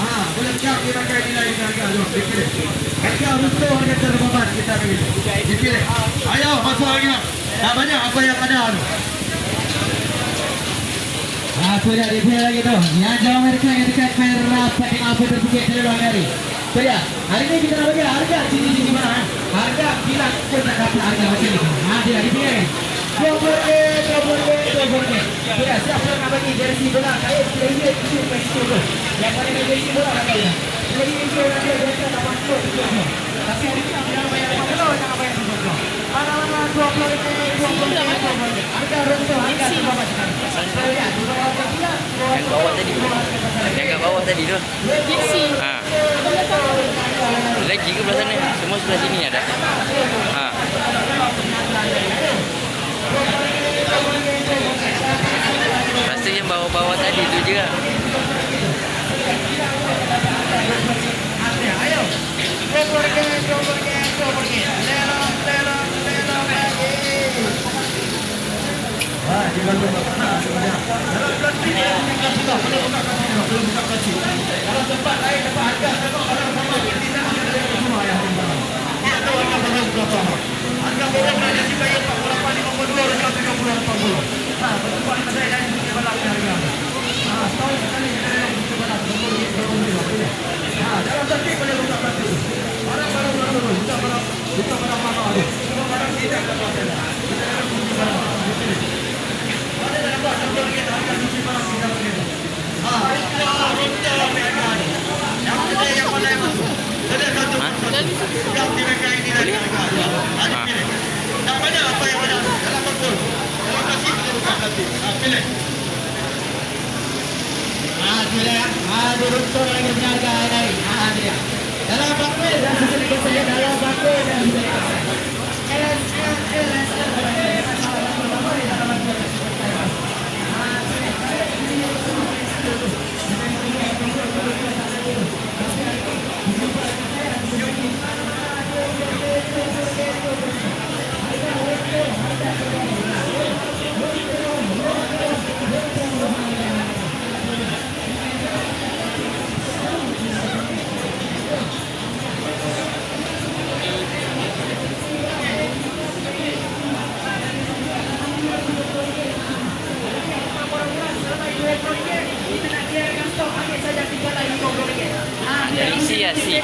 Ah, dipakai nilai harga terbabat kita pilih. Dipilih. Ayo masuk nak. Dah banyak apa yang ada. Ah, sudah dipilih lagi tu. Yang jauh mereka yang dekat merah pakai apa tersikit dulu hari. Sudah. Hari ini kita nak bagi harga sini-sini mana? Harga bila pun tak dapat harga macam ni. Ah, dia dipilih. Dua burger, dua burger, dua burger. Sudah, siapa nak bagi jersey bola? Saya sudah lihat itu mesej tu. Yang mana nak jersey bola nak kaya. Jadi ini dia nak dia dia tak masuk itu. Tapi hari ini jangan bayar apa dulu, jangan bayar. Mana-mana dua burger, dua burger, dua burger. Harga rendah, harga berapa sekarang? Saya lihat, dua burger tidak. Yang bawah tadi. Yang kat bawah tadi tu. Jersey. Ha. Lagi ke belah sana? Semua sebelah sini ada. Ha. Rasa yang bawah-bawah tadi tu je lah. Ah. Kalau tempat lain tempat harga tengok orang sama kita tidak ada semua yang tinggal. Tak tahu harga berapa berapa. Harga berapa berapa sih bayar 48 52 dekat 30 80. Ha, yang di belakang harga. Ha, setahun sekali kita nak buka belakang 20 20 Ha, dalam plastik boleh buka plastik. Barang barang barang dulu, buka barang buka barang mahal tu. Semua barang tidak ada masalah. Kita nak buka barang. Ada dalam buat contoh kita harga cuci barang tidak boleh. Ha, itu lah rota mereka. Yang yang masuk. Satu yang ini dari mereka. Ada Ha. pilih. Yang mana apa yang mana? Dalam betul. Dalam plastik kita buka plastik. Ha, pilih. Ah, ya. Ah, dia runtuh lagi punya harga hari. Ah, dia. Dalam bakul dah susah dengan saya. Dalam bakul dah susah Ya, si.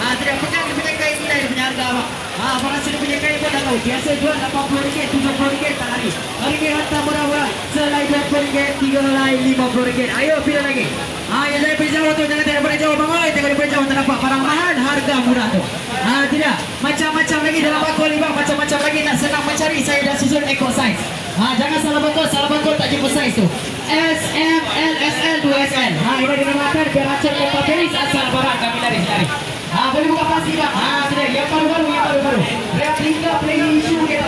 Ah, tidak pegang dia punya kain nilai dia punya harga apa? Ah, barang sini punya kain pun dah tahu. Biasa jual 80 ringgit, 70 ringgit tak lari. Hari ini hantar murah-murah. Selai 20 ringgit, 3 helai 50 ringgit. Ayo pilih lagi. Ah, yang saya beri jauh tu jangan tengok daripada jauh bang oi, tengok daripada jauh tak nampak barang mahal, harga murah tu. Ah, tidak. Macam-macam lagi dalam bakul ni bang, macam-macam lagi nak senang mencari saya dah susun ekor saiz. Ah, jangan salah bakul, salah bakul tak jumpa saiz tu. S, M, L, S, L, 2SL. Ha, ini dinamakan biar macam empat peris asal barang kami lari lari. Ha, boleh buka plastik bang. Ha, sudah. Yang baru-baru, yang baru-baru. Replika play issue kita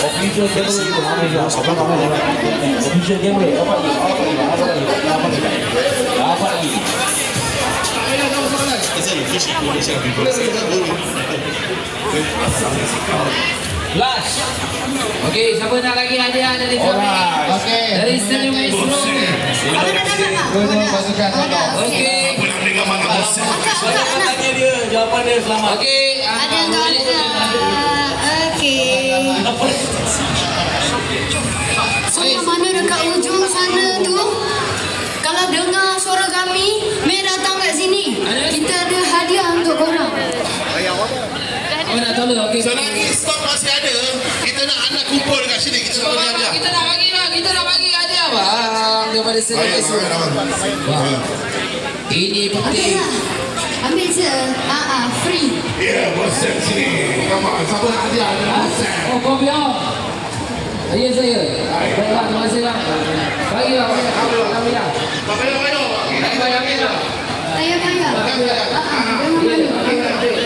camera itu mana ya? Apa kamu orang? Official camera apa ini? Apa ini? Apa ini? Apa ini? Apa ni boleh Last. Okey, siapa nak lagi hadiah dari suami? Okey. Dari Studio Maestro. Okey. Tanya dia, jawapan dia selamat. Okey. ah, Ada yang tak Okey. Sebelah mana dekat ujung sana tu? Kalau dengar suara kami, Mei datang kat sini. Kita ada hadiah untuk korang. Apa nak tolong? Okey. Selagi stok masih ada kita nak anak kumpul dekat sini kita nak bagi hadiah Kita nak bagi bang, kita nak bagi hadiah bang daripada Studio Maestro. Ini penting. Ambil je. Ah ah, free. Ya, bosan sini. Come on, siapa nak hadiah? Oh, kau biar. Saya saya. Baiklah, terima kasih bang. Bagi bang, bagi bang. Bagi bang. Bapak Yono. Bagi bang, bagi bang. Saya bayar. Ah ah, jangan malu.